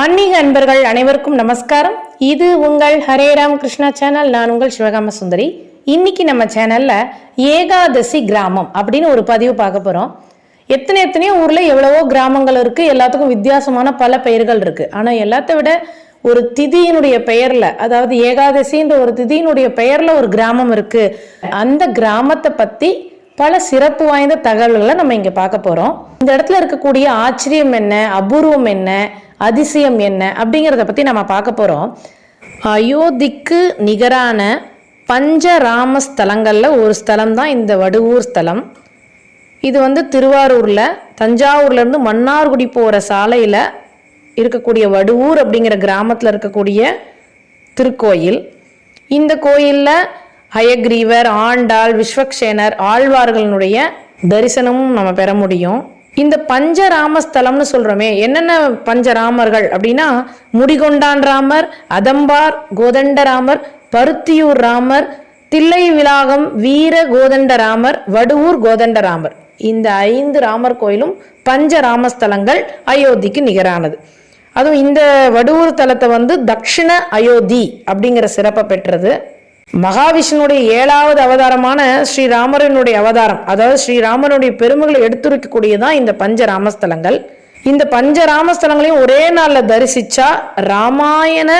ஆன்மீக அன்பர்கள் அனைவருக்கும் நமஸ்காரம். இது உங்கள் ஹரே ராம் கிருஷ்ணா சேனல். நான் உங்கள் சிவகாம சுந்தரி. இன்னைக்கு நம்ம சேனல்ல ஏகாதசி கிராமம் அப்படின்னு ஒரு பதிவு பார்க்க போறோம். எத்தனை எத்தனையோ ஊர்ல எவ்வளவோ கிராமங்கள் இருக்கு. எல்லாத்துக்கும் வித்தியாசமான பல பெயர்கள் இருக்கு. ஆனா எல்லாத்த விட ஒரு திதியினுடைய பெயர்ல அதாவது ஏகாதசின்ற ஒரு திதியினுடைய பெயர்ல ஒரு கிராமம் இருக்கு. அந்த கிராமத்தை பத்தி பல சிறப்பு வாய்ந்த தகவல்களை நம்ம இங்க பார்க்க போறோம். இந்த இடத்துல இருக்கக்கூடிய ஆச்சரியம் என்ன? அபூர்வம் என்ன? அதிசயம் என்ன அப்படிங்கிறத பத்தி நம்ம பார்க்க போறோம். அயோத்திக்கு நிகரான பஞ்சராம ஸ்தலங்களில் ஒரு ஸ்தலம் தான் இந்த வடுவூர் ஸ்தலம். இது வந்து திருவாரூரில் தஞ்சாவூர்லேருந்து மன்னார்குடி போகிற சாலையில் இருக்கக்கூடிய வடுவூர் அப்படிங்கிற கிராமத்தில் இருக்கக்கூடிய திருக்கோயில். இந்த கோயிலில் ஹயக்ரீவர் ஆண்டாள் விஸ்வக்ஷேனர் ஆழ்வார்களினுடைய தரிசனமும் நம்ம பெற முடியும். இந்த பஞ்சராமஸ்தலம்னு சொல்கிறோமே என்னென்ன பஞ்சராமர்கள் அப்படின்னா முடிகொண்டான் ராமர் அதம்பார் கோதண்டராமர் பருத்தியூர் ராமர் தில்லை விலாகம் வீர கோதண்டராமர் வடுவூர் கோதண்டராமர் இந்த ஐந்து ராமர் கோயிலும் பஞ்சராமஸ்தலங்கள் அயோத்திக்கு நிகரானது. அதுவும் இந்த வடுவூர் தலத்தை வந்து தக்ஷிண அயோத்தி அப்படிங்கிற சிறப்பை பெற்றது. மகாவிஷ்ணுடைய ஏழாவது அவதாரமான ஸ்ரீராமரனுடைய அவதாரம் அதாவது ஸ்ரீராமனுடைய பெருமைகளை எடுத்துரைக்கக்கூடியதான் இந்த பஞ்ச ராமஸ்தலங்கள் இந்த பஞ்ச ராமஸ்தலங்களையும் ஒரே நாளில் தரிசிச்சா ராமாயண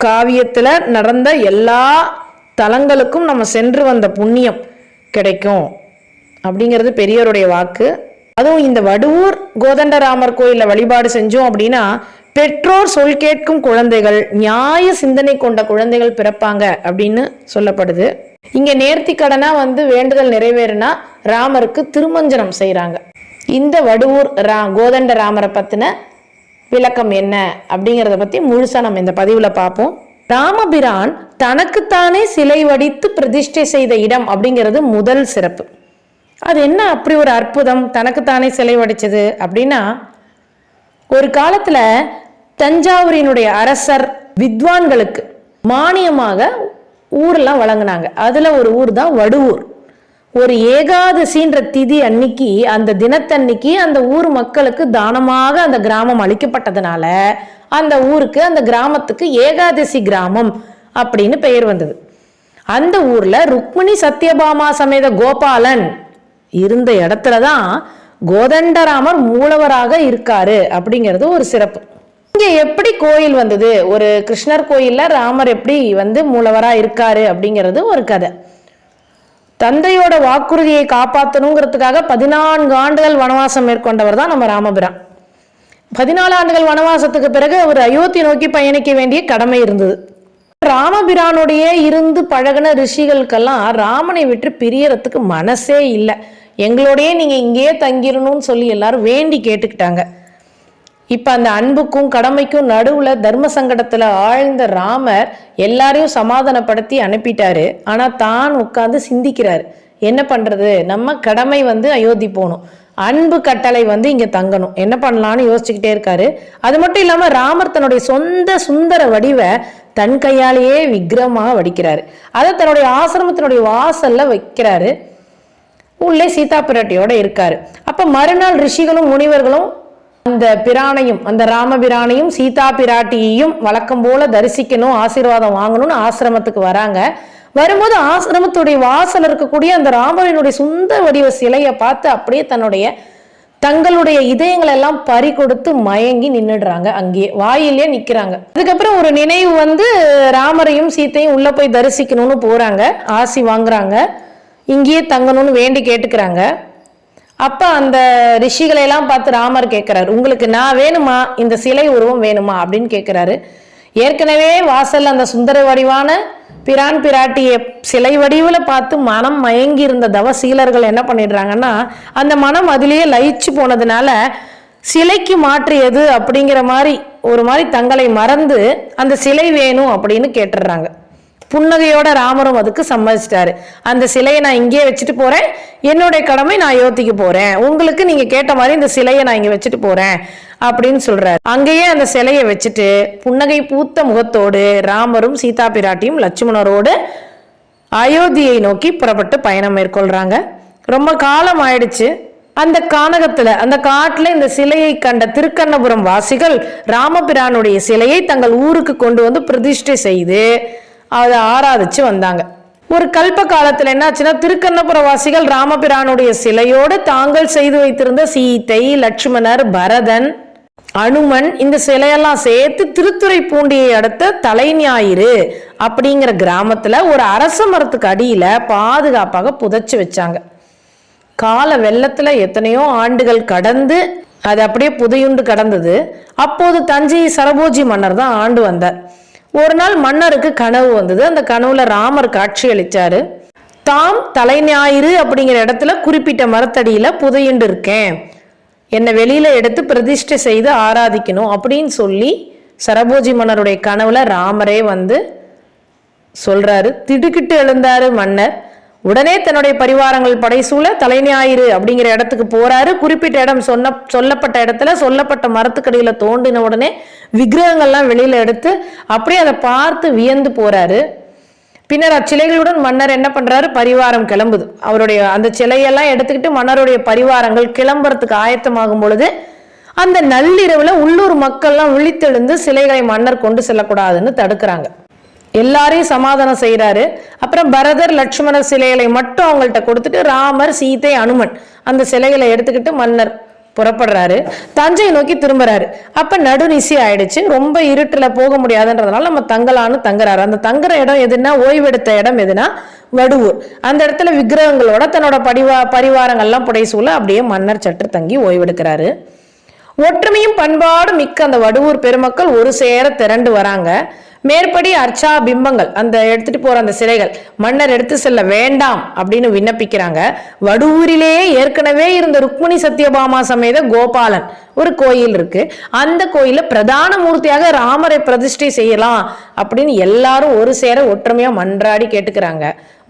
காவியத்தில் நடந்த எல்லா தலங்களுக்கும் நம்ம சென்று வந்த புண்ணியம் கிடைக்கும் அப்படிங்கிறது பெரியவருடைய வாக்கு. அதுவும் இந்த வடுவூர் கோதண்டராமர் கோயிலில் வழிபாடு செஞ்சோம் அப்படின்னா பெற்றோர் சொல் கேட்கும் குழந்தைகள் நியாய சிந்தனை கொண்ட குழந்தைகள் பிறப்பாங்க அப்படின்னு சொல்லப்படுது. இங்க நேர்த்தி கடனா வந்து வேண்டுதல் நிறைவேறினா ராமருக்கு திருமஞ்சனம் செய்கிறாங்க இந்த வடுவூர் ரா கோதண்ட ராமரை பத்தின விளக்கம் என்ன அப்படிங்கிறத பத்தி முழுசா நம்ம இந்த பதிவுல பார்ப்போம். ராமபிரான் தனக்குத்தானே சிலை வடித்து பிரதிஷ்டை செய்த இடம் அப்படிங்கிறது முதல் சிறப்பு. அது என்ன அப்படி ஒரு அற்புதம்? தனக்குத்தானே சிலை வடிச்சது அப்படின்னா ஒரு காலத்துல தஞ்சாவூரினுடைய அரசர் வித்வான்களுக்கு மானியமாக ஊரெல்லாம் வழங்கினாங்க. அதுல ஒரு ஊர் தான் வடுவூர். ஒரு ஏகாதசின்ற திதி அன்னைக்கு அந்த தினத்தன்னைக்கு அந்த ஊர் மக்களுக்கு தானமாக அந்த கிராமம் அளிக்கப்பட்டதுனால அந்த ஊருக்கு அந்த கிராமத்துக்கு ஏகாதசி கிராமம் அப்படின்னு பெயர் வந்தது. அந்த ஊர்ல ருக்மிணி சத்யபாமா சமேத கோபாலன் இருந்த இடத்துல தான் கோதண்டராமர் மூலவராக இருக்காரு அப்படிங்கிறது ஒரு சிறப்பு. இங்க எப்படி கோயில் வந்தது? ஒரு கிருஷ்ணர் கோயில்ல ராமர் எப்படி வந்து மூலவரா இருக்காரு அப்படிங்கிறது ஒரு கதை. தந்தையோட வாக்குறுதியை காப்பாற்றணுங்கிறதுக்காக பதினான்கு ஆண்டுகள் வனவாசம் மேற்கொண்டவர் தான் நம்ம ராமபிரான். பதினாலு ஆண்டுகள் வனவாசத்துக்கு பிறகு அவர் அயோத்தி நோக்கி பயணிக்க வேண்டிய கடமை இருந்தது. ராமபிரானுடைய இருந்து பழகின ரிஷிகளுக்கெல்லாம் ராமனை விட்டு பிரியறதுக்கு மனசே இல்லை. எங்களோடையே நீங்கள் இங்கேயே தங்கிடணும்னு சொல்லி எல்லாரும் வேண்டி கேட்டுக்கிட்டாங்க. இப்போ அந்த அன்புக்கும் கடமைக்கும் நடுவில் தர்ம சங்கடத்தில் ஆழ்ந்த ராமர் எல்லாரையும் சமாதானப்படுத்தி அனுப்பிட்டாரு. ஆனால் தான் உட்காந்து சிந்திக்கிறார். என்ன பண்ணுறது நம்ம கடமை வந்து அயோத்தி போகணும். அன்பு கட்டளை வந்து இங்கே தங்கணும். என்ன பண்ணலான்னு யோசிச்சுக்கிட்டே இருக்காரு. அது மட்டும் இல்லாமல் ராமர் தன்னுடைய சொந்த சுந்தர வடிவை தன் கையாலேயே விக்கிரமாக வடிக்கிறாரு. அதை தன்னுடைய ஆசிரமத்தினுடைய வாசல்ல வைக்கிறாரு. உள்ளே சீதா பிராட்டியோட இருக்காரு. அப்ப மறுநாள் ரிஷிகளும் முனிவர்களும் அந்த பிரானையும் அந்த ராம பிரானையும் சீதா பிராட்டியையும் வழக்கம் போல தரிசிக்கணும் ஆசீர்வாதம் வாங்கணும்னு ஆசிரமத்துக்கு வராங்க. வரும்போது ஆசிரமத்துடைய வாசல் இருக்கக்கூடிய அந்த ராமரினுடைய சுந்த வடிவ சிலையை பார்த்து அப்படியே தன்னுடைய தங்களுடைய இதயங்களை எல்லாம் பறி கொடுத்து மயங்கி நின்றுடுறாங்க அங்கேயே வாயிலே நிக்கிறாங்க. அதுக்கப்புறம் ஒரு நினைவு வந்து ராமரையும் சீத்தையும் உள்ள போய் தரிசிக்கணும்னு போறாங்க. ஆசி வாங்குறாங்க. இங்கேயே தங்கணும்னு வேண்டி கேட்டுக்கிறாங்க. அப்போ அந்த ரிஷிகளையெல்லாம் பார்த்து ராமர் கேட்குறாரு உங்களுக்கு நான் வேணுமா? இந்த சிலை உருவம் வேணுமா? அப்படின்னு கேட்குறாரு. ஏற்கனவே வாசல் அந்த சுந்தர வடிவான பிரான் பிராட்டியை சிலை வடிவில் பார்த்து மனம் மயங்கி இருந்த தவசீலர்கள் என்ன பண்ணிடுறாங்கன்னா அந்த மனம் அதிலேயே லயிச்சு போனதுனால சிலைக்கு மாற்று எது அப்படிங்கிற மாதிரி ஒரு மாதிரி தங்களை மறந்து அந்த சிலை வேணும் அப்படின்னு கேட்டுடுறாங்க. புன்னகையோட ராமரும் அதுக்கு சம்மதிச்சிட்டாரு. அந்த சிலையை நான் இங்கேயே வச்சுட்டு போறேன். என்னுடைய கடமை நான் யோத்திக்கு போறேன். உங்களுக்கு நீங்க கேட்ட மாதிரி இந்த சிலையை நான் இங்க வச்சுட்டு போறேன் அப்படின்னு சொல்றாரு. அங்கேயே அந்த சிலையை வச்சுட்டு புன்னகை பூத்த முகத்தோடு ராமரும் சீதா பிராட்டியும் லட்சுமணரோடு அயோத்தியை நோக்கி புறப்பட்டு பயணம் மேற்கொள்றாங்க. ரொம்ப காலம் ஆயிடுச்சு. அந்த கானகத்துல அந்த காட்டுல இந்த சிலையை கண்ட திருக்கண்ணபுரம் வாசிகள் ராமபிரானுடைய சிலையை தங்கள் ஊருக்கு கொண்டு வந்து பிரதிஷ்டை செய்து அதை ஆராதிச்சு வந்தாங்க. ஒரு கல்ப காலத்துல என்னாச்சுன்னா திருக்கண்ணபுரவாசிகள் ராமபிரானுடைய சிலையோடு தாங்கள் செய்து வைத்திருந்த சீத்தை லட்சுமணர் பரதன் அனுமன் இந்த சிலையெல்லாம் சேர்த்து திருத்துறை பூண்டியை அடுத்த தலைஞாயிறு அப்படிங்கிற கிராமத்துல ஒரு அரச மரத்துக்கு அடியில பாதுகாப்பாக புதைச்சு வச்சாங்க. கால வெள்ளத்துல எத்தனையோ ஆண்டுகள் கடந்து அது அப்படியே புதையுண்டு கடந்தது. அப்போது தஞ்சை சரபோஜி மன்னர் தான் ஆண்டு வந்தார். ஒரு நாள் மன்னருக்கு கனவு வந்தது. அந்த கனவுல ராமர் காட்சி அளிச்சாரு. தாம் தலைஞாயிறு அப்படிங்கிற இடத்துல குறிப்பிட்ட மரத்தடியில புதையுண்டு இருக்கேன். என்னை வெளியில எடுத்து பிரதிஷ்டை செய்து ஆராதிக்கணும் அப்படின்னு சொல்லி சரபோஜி மன்னருடைய கனவுல ராமரே வந்து சொல்றாரு. திடுக்கிட்டு எழுந்தாரு மன்னர். உடனே தன்னுடைய பரிவாரங்கள் படைசூழ தலைஞாயிறு அப்படிங்கிற இடத்துக்கு போறாரு. குறிப்பிட்ட இடம் சொன்ன சொல்லப்பட்ட இடத்துல சொல்லப்பட்ட மரத்துக்கடியில தோண்டின உடனே விக்கிரகங்கள்லாம் வெளியில எடுத்து அப்படியே அதை பார்த்து வியந்து போறாரு. பின்னர் அச்சிலைகளுடன் மன்னர் என்ன பண்றாரு? பரிவாரம் கிளம்புது. அவருடைய அந்த சிலையெல்லாம் எடுத்துக்கிட்டு மன்னருடைய பரிவாரங்கள் கிளம்புறதுக்கு ஆயத்தமாகும் பொழுது அந்த நள்ளிரவுல உள்ளூர் மக்கள்லாம் விழித்தெழுந்து சிலைகளை மன்னர் கொண்டு செல்லக்கூடாதுன்னு தடுக்கிறாங்க. எல்லாரையும் சமாதானம் செய்கிறாரு அப்புறம் பரதர் லட்சுமணர் சிலைகளை மட்டும் அவங்கள்ட்ட கொடுத்துட்டு ராமர் சீதை அனுமன் அந்த சிலைகளை எடுத்துக்கிட்டு மன்னர் புறப்படுறாரு. தஞ்சை நோக்கி திரும்புறாரு. அப்ப நடுநிசி ஆயிடுச்சு. ரொம்ப இருட்டுல போக முடியாதுன்றதுனால நம்ம தங்கலான்னு தங்குறாரு. அந்த தங்குற இடம் எதுனா ஓய்வெடுத்த இடம் எதுனா வடுவூர். அந்த இடத்துல விக்கிரகங்களோட தன்னோட படிவா பரிவாரங்கள்லாம் புடைசூழ அப்படியே மன்னர் சற்று தங்கி ஓய்வெடுக்கிறாரு. ஒற்றுமையும் பண்பாடும் மிக்க அந்த வடுவூர் பெருமக்கள் ஒரு சேர திரண்டு வராங்க. மேற்படி அர்ச்சா பிம்பங்கள் அந்த எடுத்துட்டு போற அந்த சிலைகள் மன்னர் எடுத்து செல்ல வேண்டாம் அப்படின்னு விண்ணப்பிக்கிறாங்க. வடுவூரிலேயே ஏற்கனவே இருந்த ருக்மிணி சத்யபாமா சமேத கோபாலன் ஒரு கோயில் இருக்கு. அந்த கோயில பிரதான மூர்த்தியாக ராமரை பிரதிஷ்டை செய்யலாம் அப்படின்னு எல்லாரும் ஒரு சேர ஒற்றுமையா மன்றாடி கேட்டுக்கிறாங்க.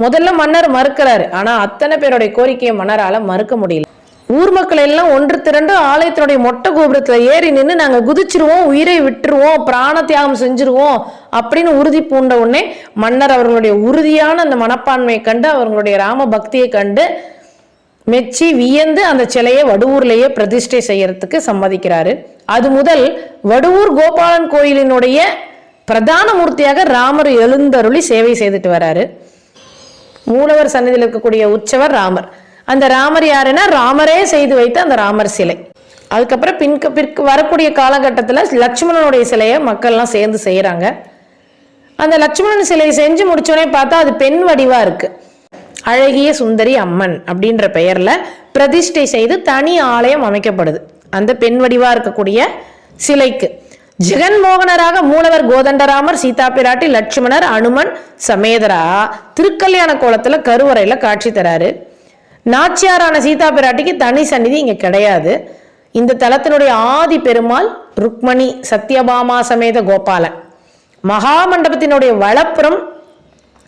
முதல்ல மன்னர் மறுக்கிறாரு ஆனா அத்தனை பேருடைய கோரிக்கையை மன்னரால மறுக்க முடியல. ஊர் மக்கள் எல்லாம் ஒன்று திரண்டு ஆலயத்தினுடைய மொட்டை கோபுரத்தில் ஏறி நின்று நாங்கள் குதிச்சிருவோம் உயிரை விட்டுருவோம் பிராண தியாகம் செஞ்சிருவோம் அப்படின்னு உறுதி பூண்ட உடனே மன்னர் அவர்களுடைய உறுதியான அந்த மனப்பான்மையை கண்டு அவர்களுடைய ராம பக்தியை கண்டு மெச்சி வியந்து அந்த சிலையை வடுவூர்லேயே பிரதிஷ்டை செய்யறதுக்கு சம்மதிக்கிறாரு. அது முதல் வடுவூர் கோபாலன் கோயிலினுடைய பிரதான மூர்த்தியாக ராமர் எழுந்தருளி சேவை செய்துட்டு வராரு. மூலவர் சன்னதியில் இருக்கக்கூடிய உற்சவர் ராமர். அந்த ராமர் யாருன்னா ராமரே செய்து வைத்த அந்த ராமர் சிலை. அதுக்கப்புறம் பின்க பிற்கு வரக்கூடிய காலகட்டத்தில் லட்சுமணனுடைய சிலையை மக்கள்லாம் சேர்ந்து செய்கிறாங்க அந்த லட்சுமணன் சிலையை செஞ்சு முடிச்சோடனே பார்த்தா அது பெண் வடிவாக இருக்குது அழகிய சுந்தரி அம்மன் அப்படின்ற பெயரில் பிரதிஷ்டை செய்து தனி ஆலயம் அமைக்கப்படுது. அந்த பெண் வடிவாக இருக்கக்கூடிய சிலைக்கு. ஜெகன்மோகனராக மூலவர் கோதண்டராமர் சீதா பிராட்டி லட்சுமணர் அனுமன் சமேதரா திருக்கல்யாண கோலத்தில் கருவறையில் காட்சி தராரு. நாச்சியாரான சீதா பிராட்டிக்கு தனி சந்நிதி இங்கே கிடையாது. இந்த தலத்தினுடைய ஆதி பெருமாள் ருக்மணி சத்யபாமா சமேத கோபாலன் மகாமண்டபத்தினுடைய வலப்புறம்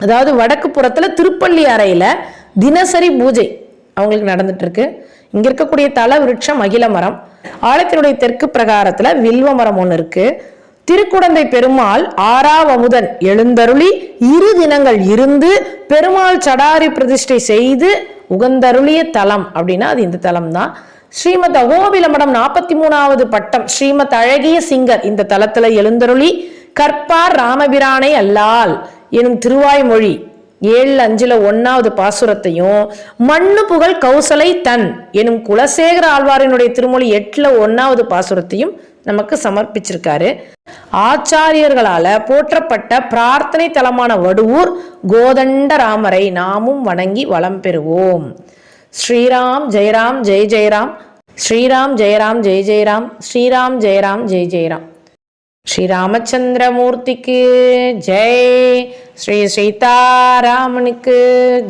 அதாவது வடக்கு புறத்தில் திருப்பள்ளி அறையில் தினசரி பூஜை அவங்களுக்கு நடந்துட்டு இருக்கு இங்க இருக்கக்கூடிய தல விருட்சம் அகில மரம். ஆலயத்தினுடைய தெற்கு பிரகாரத்துல வில்வ மரம் ஒன்று இருக்கு. திருக்குடந்தை பெருமாள் ஆறாவமுதன் எழுந்தருளி இரு தினங்கள் இருந்து பெருமாள் சடாரி பிரதிஷ்டை செய்து உகந்தருளிய தலம் அப்படின்னா அது இந்த தலம் தான் ஸ்ரீமத் அகோபில மடம் நாற்பத்தி மூணாவது பட்டம். ஸ்ரீமத் அழகிய சிங்கர் இந்த தலத்துல எழுந்தருளி கற்பார் ராமபிரானை அல்லால் எனும் திருவாய்மொழி ஏழு அஞ்சுல ஒன்னாவது பாசுரத்தையும் மண்ணு புகழ் கௌசலை தன் எனும் குலசேகர ஆழ்வாரினுடைய திருமொழி எட்டுல ஒன்னாவது பாசுரத்தையும் நமக்கு சமர்ப்பிச்சிருக்காரு. ஆச்சாரியர்களால போற்றப்பட்ட பிரார்த்தனை தலமான வடுவூர் கோதண்டராமரை நாமும் வணங்கி வளம் பெறுவோம். ஸ்ரீராம் ஜெயராம் ஜெய் ஜெயராம் ஸ்ரீராம் ஜெயராம் ஜெய் ஜெயராம் ஸ்ரீராம் ஜெயராம் ஜெய் ஜெயராம் ஸ்ரீராமச்சந்திரமூர்த்திக்கு ஜெய். ஸ்ரீ சீதாராமனுக்கு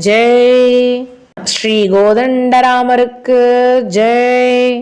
ஜெய். ஸ்ரீ கோதண்டராமருக்கு ஜெய்.